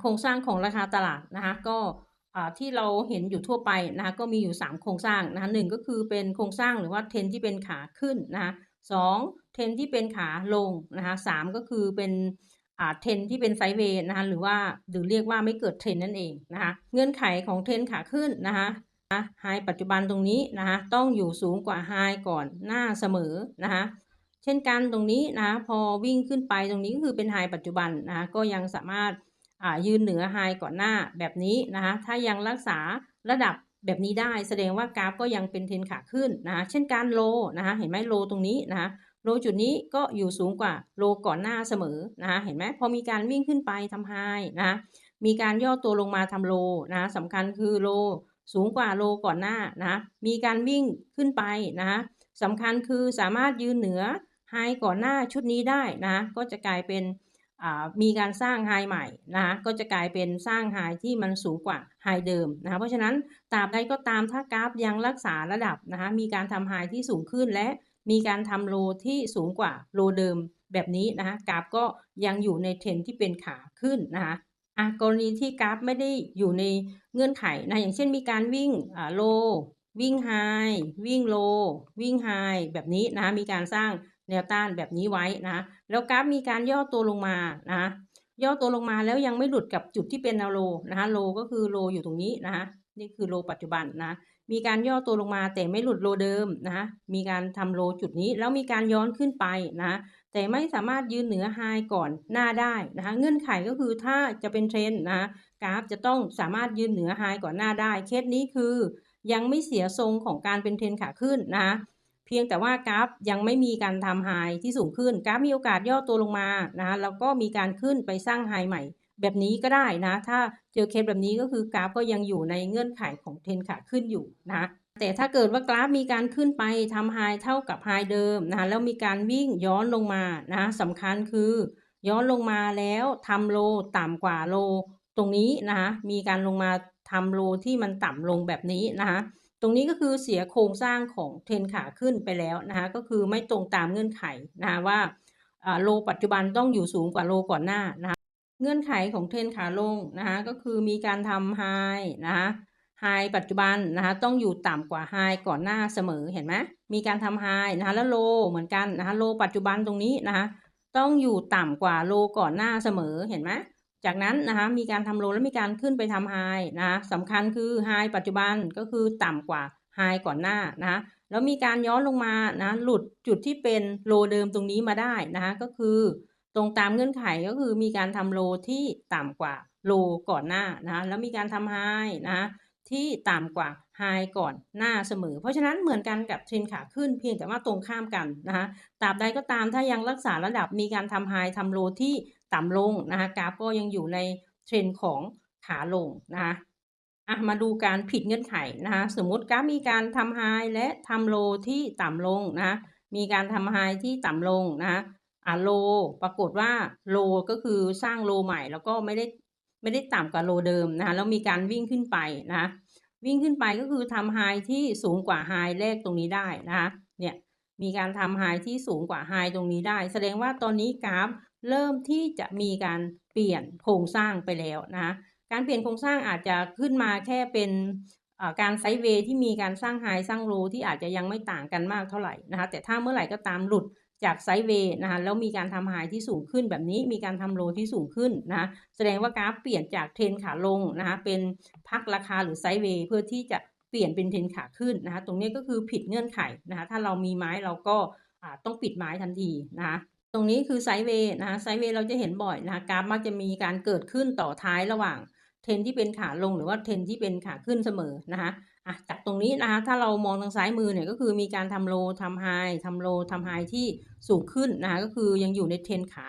โครงสร้างของราคาตลาดนะคะก็ที่เราเห็นอยู่ทั่วไปนะคะก็มีอยู่ 3 โครงสร้างนะคะหนึ่งก็คือเป็นโครงสร้างหรือว่าเทรนที่เป็นขาขึ้นนะคะสองเทรนที่เป็นขาลงนะคะสามก็คือเป็นเทรนที่เป็นไซด์เวย์นะคะหรือว่าหรือเรียกว่าไม่เกิดเทรนนั่นเองนะคะเงื่อนไขของเทรนขาขึ้นนะคะไฮปัจจุบันตรงนี้นะคะต้องอยู่สูงกว่าไฮก่อนหน้าเสมอนะคะเช่นกันตรงนี้นะะพอวิ่งขึ้นไปตรงนี้ก็คือเป็นไฮปัจจุบันนะคะก็ยังสามารถ ยืนเหนือไฮก่อนหน้าแบบนี้นะคะ ถ้ายังรักษาระดับแบบนี้ได้แสดงว่ากราฟก็ยังเป็นเทรนขาขึ้นนะคะ เช่นการโลนะคะ เห็นไหมโลตรงนี้นะคะ โลจุดนี้ก็อยู่สูงกว่าโลก่อนหน้าเสมอนะคะ เห็นไหมพอมีการวิ่งขึ้นไปทำไฮนะคะ มีการย่อตัวลงมาทำโลนะคะสำคัญคือโลสูงกว่าโลก่อนหน้านะคะมีการวิ่งขึ้นไปนะคะสำคัญคือสามารถยืนเหนือไฮก่อนหน้าชุดนี้ได้นะ ก็จะกลายเป็น มีการสร้างไฮใหม่นะคะก็จะกลายเป็นสร้างไฮที่มันสูงกว่าไฮเดิมนะคะเพราะฉะนั้นตราบใดก็ตามถ้ากราฟยังรักษาระดับนะคะมีการทำไฮที่สูงขึ้นและมีการทำโลที่สูงกว่าโลเดิมแบบนี้นะคะกราฟก็ยังอยู่ในเทรนที่เป็นขาขึ้นนะคะอะกรณีที่กราฟไม่ได้อยู่ในเงื่อนไขนะอย่างเช่นมีการวิ่งโล วิ่งไฮวิ่งโลวิ่งไฮแบบนี้นะมีการสร้างแนวต้านแบบนี้ไว้นะแล้วกราฟมีการย่อตัวลงมานะย่อตัวลงมาแล้วยังไม่หลุดกับจุดที่เป็นแนวโลนะคะโลก็คือโลอยู่ตรงนี้นะคะนี่คือโลปัจจุบันนะมีการย่อตัวลงมาแต่ไม่หลุดโลเดิมนะมีการทำโลจุดนี้แล้วมีการย้อนขึ้นไปนะแต่ไม่สามารถยืนเหนือไฮก่อนหน้าได้นะคะเงื่อนไขก็คือถ้าจะเป็นเทรนนะกราฟจะต้องสามารถยืนเหนือไฮก่อนหน้าได้ เคสนี้คือ ยังไม่เสียทรงของการเป็นเทรนขาขึ้นนะเพียงแต่ว่ากราฟยังไม่มีการทำไฮที่สูงขึ้น กราฟมีโอกาสย่อตัวลงมานะแล้วก็มีการขึ้นไปสร้างไฮใหม่ แบบนี้ก็ได้นะ ถ้าเจอเคสแบบนี้ก็คือกราฟก็ยังอยู่ในเงื่อนไขของเทรนขาขึ้นอยู่นะแต่ถ้าเกิดว่ากราฟมีการขึ้นไปทำไฮเท่ากับไฮเดิมนะแล้วมีการวิ่งย้อนลงมานะสำคัญคือย้อนลงมาแล้วทำโลต่ำกว่าโล ตรงนี้นะคะมีการลงมา ทำโลที่มันต่ำลงแบบนี้นะคะตรงนี้ก็คือเสียโครงสร้างของเทรนขาขึ้นไปแล้วนะคะก็คือไม่ตรงตามเงื่อนไขนะคะว่าโลปัจจุบันต้องอยู่สูงกว่าโลก่อนหน้านะคะเงื่อนไขของเทรนขาลงนะคะก็คือมีการทำไฮนะคะไฮปัจจุบันนะคะต้องอยู่ต่ำกว่าไฮก่อนหน้าเสมอเห็นไหมมีการทำไฮนะคะแล้วโลเหมือนกันนะคะโลปัจจุบันตรงนี้นะคะต้องอยู่ต่ำกว่าโลก่อนหน้าเสมอเห็นไหม จากนั้นนะคะมีการทำโลและมีการขึ้นไปทำไฮนะคะสำคัญคือไฮปัจจุบันก็คือต่ำกว่าไฮก่อนหน้านะคะแล้วมีการย้อนลงมานะหลุดจุดที่เป็นโลเดิมตรงนี้มาได้นะคะก็คือตรงตามเงื่อนไขก็คือมีการทำโลที่ต่ำกว่าโลก่อนหน้านะคะแล้วมีการทำไฮนะที่ต่ำกว่า ไฮก่อนหน้าเสมอ เพราะฉะนั้นเหมือนกันกับเทรนขาขึ้นเพียงแต่ว่าตรงข้ามกันนะคะตราบใดก็ตามถ้ายังรักษาระดับมีการทำไฮทำโลที่ต่ำลงนะคะกราฟก็ยังอยู่ในเทรนของขาลงนะคะอะมาดูการผิดเงื่อนไขนะคะสมมติกราฟมีการทำไฮและทำโลที่ต่ำลงนะมีการทำไฮที่ต่ำลงนะะอะโลปรากฏว่าโลก็คือสร้างโลใหม่แล้วก็ไม่ได้ไม่ได้ต่ำกว่าโลเดิมนะคะแล้วมีการวิ่งขึ้นไปนะะ วิ่งขึ้นไปก็คือทำไฮที่สูงกว่าไฮแรกตรงนี้ได้นะคะเนี่ยมีการทำไฮที่สูงกว่าไฮตรงนี้ได้ แสดงว่าตอนนี้กราฟเริ่มที่จะมีการเปลี่ยนโครงสร้างไปแล้วนะการเปลี่ยนโครงสร้างอาจจะขึ้นมาแค่เป็นการไซด์เวย์ที่มีการสร้างไฮสร้างโลที่อาจจะยังไม่ต่างกันมากเท่าไหร่นะคะแต่ถ้าเมื่อไหร่ก็ตามหลุด จากไซด์เวย์นะคะแล้วมีการทำไฮที่สูงขึ้นแบบนี้มีการทำโลที่สูงขึ้นนะแสดงว่ากราฟเปลี่ยนจากเทรนขาลงนะคะเป็นพักราคาหรือไซด์เวย์เพื่อที่จะเปลี่ยนเป็นเทรนขาขึ้นนะคะตรงนี้ก็คือผิดเงื่อนไขนะคะถ้าเรามีไม้เราก็ต้องปิดไม้ทันทีนะคะตรงนี้คือไซด์เวย์นะคะไซด์เวย์เราจะเห็นบ่อยนะคะกราฟมักจะมีการเกิดขึ้นต่อท้ายระหว่าง เทรนที่เป็นขาลงหรือว่าเทรนที่เป็นขาขึ้นเสมอนะคะอะจากตรงนี้นะคะถ้าเรามองทางซ้ายมือเนี่ยก็คือมีการทำโลทำไฮทำโลทำไฮที่สูงขึ้นนะคะก็คือยังอยู่ในเทรนขา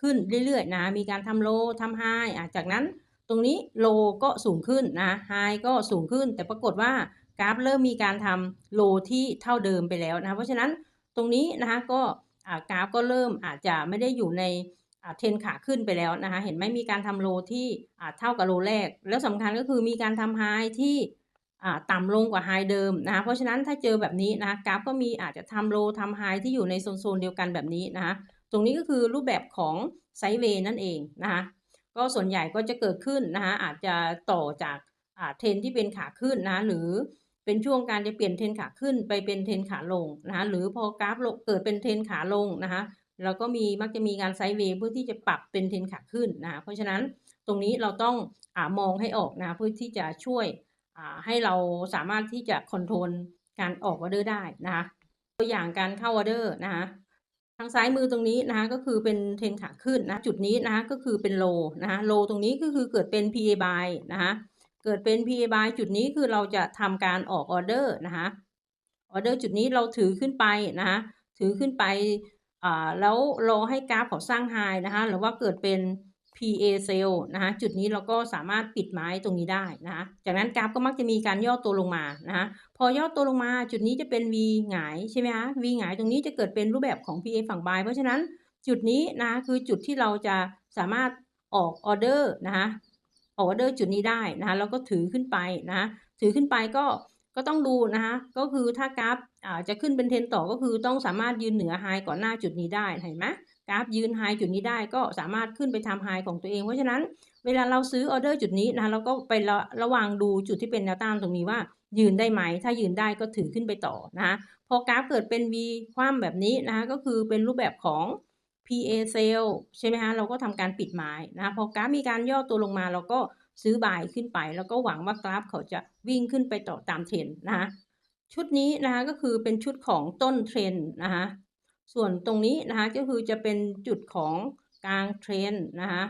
ขึ้นเรื่อยๆนะมีการทำโลทำไฮอะจากนั้นตรงนี้โลก็สูงขึ้นนะไฮก็สูงขึ้น แต่ปรากฏว่ากราฟเริ่มมีการทำโลที่เท่าเดิมไปแล้วนะเพราะฉะนั้นตรงนี้นะคะก็กราฟก็เริ่มอาจจะไม่ได้อยู่ใน เทรนขาขึ้นไปแล้วนะคะ เห็นไหมมีการทำโลที่เท่ากับโลแรก แล้วสำคัญก็คือมีการทำไฮที่ต่ำลงกว่าไฮเดิมนะคะ เพราะฉะนั้นถ้าเจอแบบนี้นะคะกราฟก็มีอาจจะทำโลทำไฮที่อยู่ในโซนๆเดียวกันแบบนี้นะคะ ตรงนี้ก็คือรูปแบบของไซเวย์นั่นเองนะคะ ก็ส่วนใหญ่ก็จะเกิดขึ้นนะคะอาจจะต่อจากเทรนที่เป็นขาขึ้นนะหรือเป็นช่วงการจะเปลี่ยนเทรนขาขึ้นไปเป็นเทรนขาลงนะคะหรือพอกราฟเกิดเป็นเทรนขาลงนะคะ เราก็มีมักจะมีการไซด์เวย์เพื่อที่จะปรับเป็นเทรนขาขึ้นนะคะเพราะฉะนั้นตรงนี้เราต้องอมองให้ออกนะเพื่อที่จะช่วยให้เราสามารถที่จะคอนโทรลการออกออเดอร์ได้นะคะตัวอย่างการเข้าออเดอร์นะคะทางซ้ายมือตรงนี้นะคะก็คือเป็นเทรนขาขึ้นนะจุดนี้นะคะก็คือเป็นโลนะคะโลตรงนี้ก็คือเกิดเป็น PA buy นะคะเกิดเป็น PA buy จุดนี้คือเราจะทำการออกออเดอร์นะคะออเดอร์จุดนี้เราถือขึ้นไปนะคะถือขึ้นไป แล้วรอให้กราฟเขาสร้างไฮนะคะหรือว่าเกิดเป็น PA sell นะคะจุดนี้เราก็สามารถปิดไม้ตรงนี้ได้นะคะจากนั้นกราฟก็มักจะมีการย่อตัวลงมานะคะพอย่อตัวลงมาจุดนี้จะเป็น V หงายใช่ไหมคะ V หงายตรงนี้จะเกิดเป็นรูปแบบของ PA ฝั่ง buy เพราะฉะนั้นจุดนี้นะคือจุดที่เราจะสามารถออกออเดอร์นะคะออกออเดอร์จุดนี้ได้นะคะแล้วก็ถือขึ้นไปนะถือขึ้นไปก็ ก็ต้องดูนะคะก็คือถ้ากราฟจะขึ้นเป็นเทนต่อก็คือต้องสามารถยืนเหนือไฮก่อนหน้าจุดนี้ได้เห็นไหมกราฟยืนไฮจุดนี้ได้ก็สามารถขึ้นไปทำไฮของตัวเอง เพราะฉะนั้นเวลาเราซื้อออเดอร์จุดนี้นะเราก็ไประระวังดูจุดที่เป็นแนวต้านตรงนี้ว่า ยืนได้ไหม ถ้ายืนได้ก็ถือขึ้นไปต่อนะพอกราฟเกิดเป็น V คว่ำแบบนี้นะคะก็คือเป็นรูปแบบของ PA sell ใช่ไหมคะเราก็ทำการปิดไม้นะพอกราฟมีการย่อตัวลงมาเราก็ ซื้อบายขึ้นไป แล้วก็หวังว่ากราฟเขาจะวิ่งขึ้นไปต่อตามเทรนนะคะชุดนี้นะคะก็คือเป็นชุดของต้นเทรนนะคะส่วนตรงนี้นะคะก็คือจะเป็นจุดของกลางเทรนนะคะ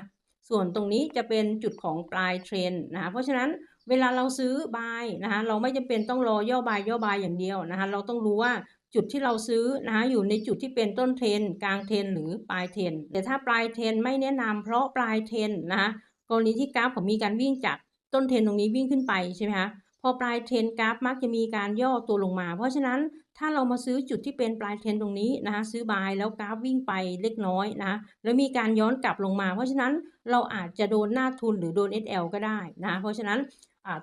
ส่วนตรงนี้จะเป็นจุดของปลายเทรนนะคะเพราะฉะนั้นเวลาเราซื้อบายนะคะเราไม่จำเป็นต้องรอย่อบายย่อบายอย่างเดียวนะคะเราต้องรู้ว่าจุดที่เราซื้อนะคะอยู่ในจุดที่เป็นต้นเทรนกลางเทรนหรือปลายเทรนแต่ถ้าปลายเทรนไม่แนะนำเพราะปลายเทรนนะคะ กรณีที่กราฟผมมีการวิ่งจากต้นเทรนตรงนี้วิ่งขึ้นไปใช่ไหมคะพอปลายเทรนกราฟมักจะมีการย่อตัวลงมา เพราะฉะนั้นถ้าเรามาซื้อจุดที่เป็นปลายเทรนตรงนี้นะคะซื้อบายแล้วกราฟวิ่งไปเล็กน้อยนะแล้วมีการย้อนกลับลงมา เพราะฉะนั้นเราอาจจะโดนหน้าทุนหรือโดน SL ก็ได้นะเพราะฉะนั้น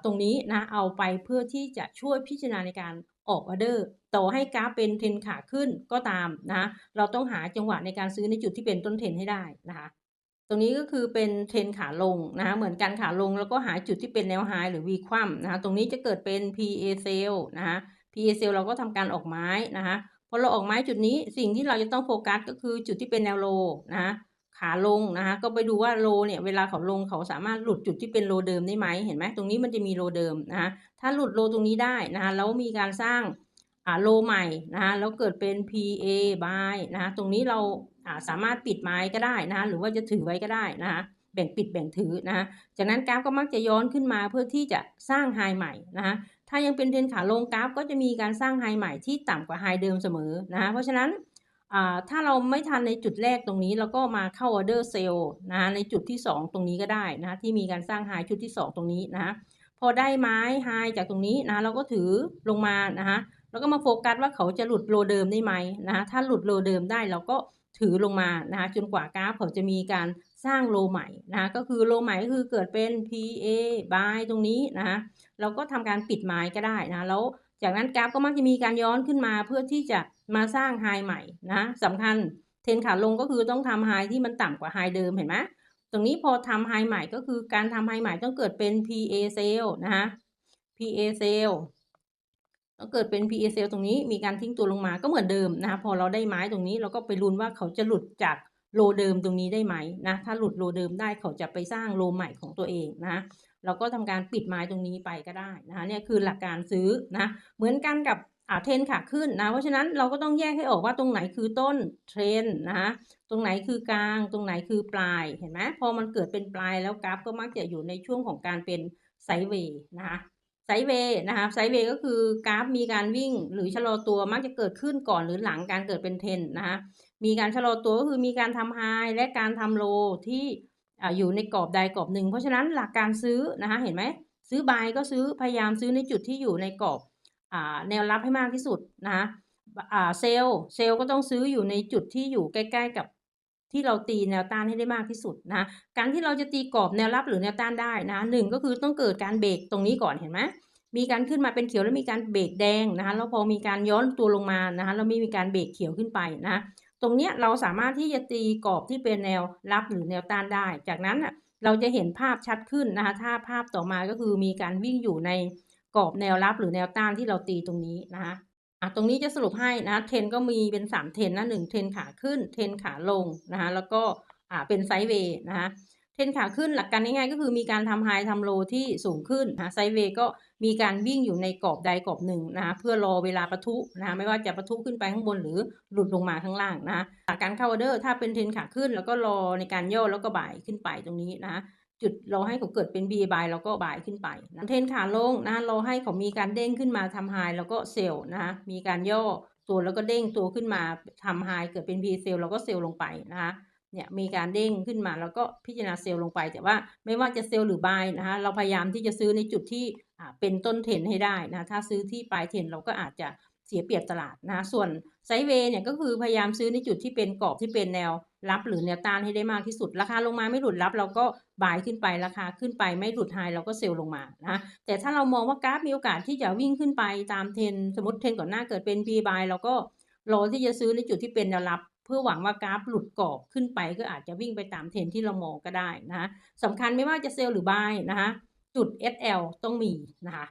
ตรงนี้นะเอาไปเพื่อที่จะช่วยพิจารณาในการออกออเดอร์ต่อให้กราฟเป็นเทรนขาขึ้นก็ตามนะเราต้องหาจังหวะในการซื้อในจุดที่เป็นต้นเทรนให้ได้นะคะ ตรงนี้ก็คือเป็นเทรนขาลงนะคะเหมือนกันขาลงแล้วก็หาจุดที่เป็นแนวไฮหรือ V คว่ำนะคะตรงนี้จะเกิดเป็น PA sell นะคะ PA sell เราก็ทำการออกไม้นะคะพอเราออกไม้จุดนี้สิ่งที่เราจะต้องโฟกัสก็คือจุดที่เป็นแนวโลนะคะขาลงนะคะก็ไปดูว่าโลเนี่ยเวลาเขาลงเขาสามารถหลุดจุดที่เป็นโลเดิมได้ไหมเห็นไหมตรงนี้มันจะมีโลเดิมนะคะถ้าหลุดโลตรงนี้ได้นะคะแล้วมีการสร้าง โลใหม่นะคะแล้วเกิดเป็น PA buy นะคะตรงนี้เราสามารถปิดไม้ก็ได้นะคะหรือว่าจะถือไว้ก็ได้นะคะแบ่งปิดแบ่งถือนะคะจากนั้นกราฟก็มักจะย้อนขึ้นมาเพื่อที่จะสร้างไฮใหม่นะคะถ้ายังเป็นเทรนขาลงกราฟก็จะมีการสร้างไฮใหม่ที่ต่ำกว่าไฮเดิมเสมอนะคะเพราะฉะนั้นถ้าเราไม่ทันในจุดแรกตรงนี้เราก็มาเข้าออเดอร์เซลล์นะในจุดที่ 2 ตรงนี้ก็ได้นะที่มีการสร้างไฮชุดที่ 2 ตรงนี้นะพอได้ไม้ไฮจากตรงนี้นะเราก็ถือลงมานะคะ แล้วก็มาโฟกัสว่าเขาจะหลุดโลเดิมได้ไหมนะถ้าหลุดโลเดิมได้เราก็ถือลงมานะคะจนกว่ากราฟเขาจะมีการสร้างโลใหม่นะคะก็คือโลใหม่ก็คือเกิดเป็น PA buy ตรงนี้นะคะเราก็ทำการปิดไม้ก็ได้นะแล้วจากนั้นกราฟก็มักจะมีการย้อนขึ้นมาเพื่อที่จะมาสร้างไฮใหม่นะสำคัญเทนขาลงก็คือต้องทำไฮที่มันต่ำกว่าไฮเดิมเห็นไหมตรงนี้พอทำไฮใหม่ก็คือการทำไฮใหม่ต้องเกิดเป็น PA sell นะคะ PA sell ต้องเกิดเป็น PA sell ตรงนี้มีการทิ้งตัวลงมาก็เหมือนเดิมนะคะพอเราได้ไม้ตรงนี้เราก็ไปลุ้นว่าเขาจะหลุดจากโลเดิมตรงนี้ได้ไหมนะถ้าหลุดโลเดิมได้เขาจะไปสร้างโลใหม่ของตัวเองนะเราก็ทำการปิดไม้ตรงนี้ไปก็ได้นะคะเนี่ยคือหลักการซื้อนะเหมือนกันกับอ่าเทรนขาขึ้นนะเพราะฉะนั้นเราก็ต้องแยกให้ออกว่าตรงไหนคือต้นเทรนนะคะตรงไหนคือกลาง ตรงไหนคือปลายเห็นไหมพอมันเกิดเป็นปลายแล้วกราฟก็มักจะอยู่ในช่วงของการเป็นไซด์เวย์นะคะ ไซเวย์นะคะไซเวย์ก็คือกราฟมีการวิ่งหรือชะลอตัวมักจะเกิดขึ้นก่อนหรือหลังการเกิดเป็นเทรนนะคะมีการชะลอตัวก็คือมีการทำไฮและการทำโลที่อยู่ในกรอบใดกรอบหนึ่ง เพราะฉะนั้นหลักการซื้อนะคะเห็นไหมซื้อบายก็ซื้อพยายามซื้อในจุดที่อยู่ในกรอบแนวรับให้มากที่สุดนะคะเซลเซลก็ต้องซื้ออยู่ในจุดที่อยู่ใกล้ ๆ กับ ที่เราตีแนวต้านให้ได้มากที่สุดนะ การที่เราจะตีกรอบแนวรับหรือแนวต้านได้นะหนึ่งก็คือต้องเกิดการเบรกตรงนี้ก่อนเห็นไหมมีการขึ้นมาเป็นเขียวแล้วมีการเบรกแดงนะคะแล้วพอมีการย้อนตัวลงมานะคะแล้วไม่มีการเบรกเขียวขึ้นไปนะตรงนี้เราสามารถที่จะตีกรอบที่เป็นแนวรับหรือแนวต้านได้ จากนั้นเราจะเห็นภาพชัดขึ้นนะคะถ้าภาพต่อมาก็คือมีการวิ่งอยู่ในกรอบแนวรับหรือแนวต้านที่เราตีตรงนี้นะคะ อะตรงนี้จะสรุปให้นะเทนก็มีเป็นสามเทนนะหนึ่งเทนขาขึ้นเทนขาลงนะคะแล้วก็อ่าเป็นไซด์เวย์นะคะเทนขาขึ้นหลักการง่ายๆก็คือมีการทำไฮทำโลที่สูงขึ้นนะไซด์เวย์ก็มีการวิ่งอยู่ในกรอบใดกรอบหนึ่งนะคะเพื่อรอเวลาปะทุนะคะไม่ว่าจะปะทุขึ้นไปข้างบนหรือหลุดลงมาข้างล่างนะคะหลักการเข้าออเดอร์ถ้าเป็นเทนขาขึ้นแล้วก็รอในการย่อแล้วก็บ่ายขึ้นไปตรงนี้นะคะ จุดเรอให้เขาเกิดเป็น B buy แล้วก็บายขึ้นไปนะเทนขาลงนะเรอให้เขามีการเด้งขึ้นมาทำไฮแล้วก็เซลล์นะคะมีการย่อตัวแล้วก็เด้งตัวขึ้นมาทำไฮเกิดเป็น B เซลล์แล้วก็เซลล์ลงไปนะคะเนี่ยมีการเด้งขึ้นมาแล้วก็พิจารณาเซลล์ลงไป แต่ว่าไม่ว่าจะเซลล์หรือบายนะคะเราพยายามที่จะซื้อในจุดที่เป็นต้นเทนให้ได้นะถ้าซื้อที่ปลายเทนเราก็อาจจะเสียเปรียบตลาดนะส่วนไซเวย์เนี่ยก็คือพยายามซื้อในจุดที่เป็นกรอบที่เป็นแนว รับหรือแนวต้านให้ได้มากที่สุด ราคาลงมาไม่หลุดรับเราก็บายขึ้นไปราคาขึ้นไปไม่หลุดไฮเราก็เซลล์ลงมานะแต่ถ้าเรามองว่ากราฟมีโอกาสที่จะวิ่งขึ้นไปตามเทนสมมติเทนก่อนหน้าเกิดเป็น B buy เราก็รอที่จะซื้อในจุดที่เป็นแนวรับ เพื่อหวังว่ากราฟหลุดกรอบขึ้นไปก็อาจจะวิ่งไปตามเทนที่เรามองก็ได้นะคะสำคัญไม่ว่าจะเซลล์หรือบายนะคะจุด SL ต้องมีนะคะ